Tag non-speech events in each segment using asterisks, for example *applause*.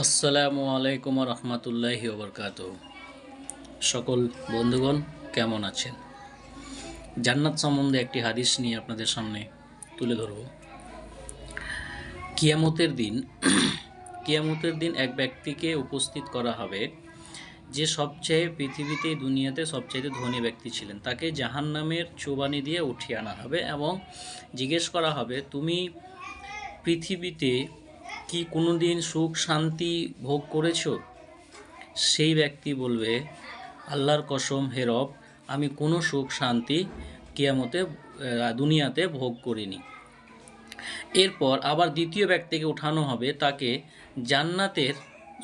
আসসালামু আলাইকুম রহমতুল্লাহি ওবরকাত। সকল বন্ধুগণ, কেমন আছেন? জান্নাত সম্বন্ধে একটি হাদিস নিয়ে আপনাদের সামনে তুলে ধরব। কিয়ামতের দিন *clears throat* কিয়ামতের দিন এক ব্যক্তিকে উপস্থিত করা হবে যে সবচেয়ে পৃথিবীতে, দুনিয়াতে সবচেয়ে ধনী ব্যক্তি ছিলেন। তাকে জাহান নামের চোবানি দিয়ে উঠিয়ে আনা হবে এবং জিজ্ঞেস করা হবে, তুমি পৃথিবীতে কি কোনো দিন সুখ শান্তি ভোগ করেছ? সেই ব্যক্তি বলবে, আল্লাহর কসম হে রব, আমি কোনো সুখ শান্তি কিয়ামতে দুনিয়াতে ভোগ করিনি। এরপর আবার দ্বিতীয় ব্যক্তিকে উঠানো হবে তাকে জান্নাতের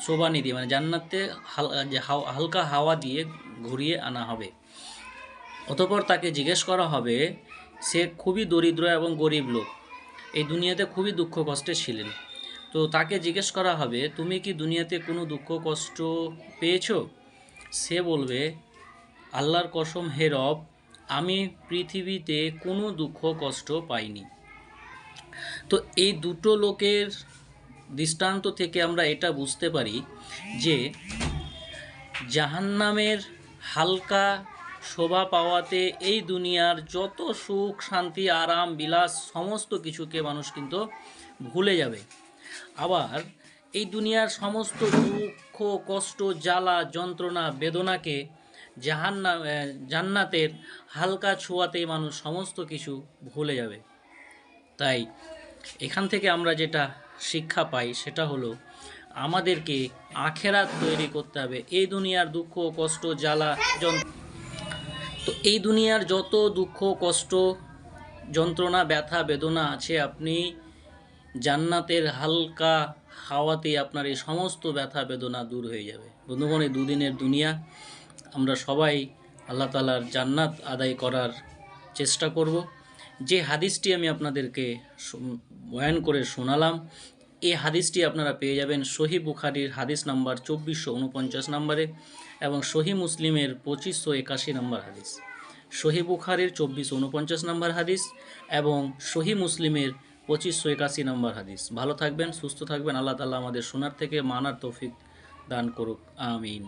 শোভানি দিয়ে মানে জান্নাতে হাল- হালকা হাওয়া দিয়ে ঘুরিয়ে আনা হবে। অতপর তাকে জিজ্ঞেস করা হবে, সে খুবই দরিদ্র এবং গরিব লোক। এই দুনিয়াতে খুবই দুঃখ কষ্টে ছিলেন। তো তাকে জিজ্ঞেস করা হবে, তুমি কি দুনিয়াতে কোনো দুঃখ, কষ্ট পেয়েছ? সে বলবে, আল্লাহর কসম হে রব, আমি পৃথিবীতে কোনো দুঃখ, কষ্ট পাইনি। তো এই দুটো লোকের দৃষ্টান্ত থেকে আমরা এটা বুঝতে পারি যে জাহান্নামের হালকা শোভা পাওয়াতে এই দুনিয়ার যত সুখ, শান্তি, আরাম, বিলাস, সমস্ত কিছুকে মানুষ কিন্তু ভুলে যাবে। আবার এই দুনিয়ার সমস্ত দুঃখ, কষ্ট, জ্বালা, যন্ত্রণা, বেদনাকে জাহান্না জান্নাতের হালকা ছোঁয়াতেই মানুষ সমস্ত কিছু ভুলে যাবে। তাই এখান থেকে আমরা যেটা শিক্ষা পাই সেটা হলো, আমাদেরকে আখেরাত তৈরি করতে হবে। এই দুনিয়ার দুঃখ, কষ্ট, জ্বালা, যন্ত্র, তো এই দুনিয়ার যত দুঃখ, কষ্ট, যন্ত্রণা, ব্যথা, বেদনা আছে, আপনি জান্নাতের হালকা হাওয়াতে আপনার এই সমস্ত ব্যথা বেদনা দূর হয়ে যাবে। বন্ধুগণ, এই দুদিনের দুনিয়া আমরা সবাই আল্লাহ তালার জান্নাত আদায় করার চেষ্টা করব। যে হাদিসটি আমি আপনাদেরকে বয়ান করে শোনালাম, এই হাদিসটি আপনারা পেয়ে যাবেন সহি বুখারির হাদিস নাম্বার চব্বিশশো উনপঞ্চাশ নম্বরে এবং সহি মুসলিমের পঁচিশশো একাশি নম্বর হাদিস। সহি বুখারির চব্বিশশো উনপঞ্চাশ নম্বর হাদিস এবং সহি মুসলিমের পঁচিশশো একাশি নম্বর হাদিস। ভালো থাকবেন, সুস্থ থাকবেন। আল্লাহ তালা আমাদের শোনার থেকে মানার তৌফিক দান করুক। আমিন।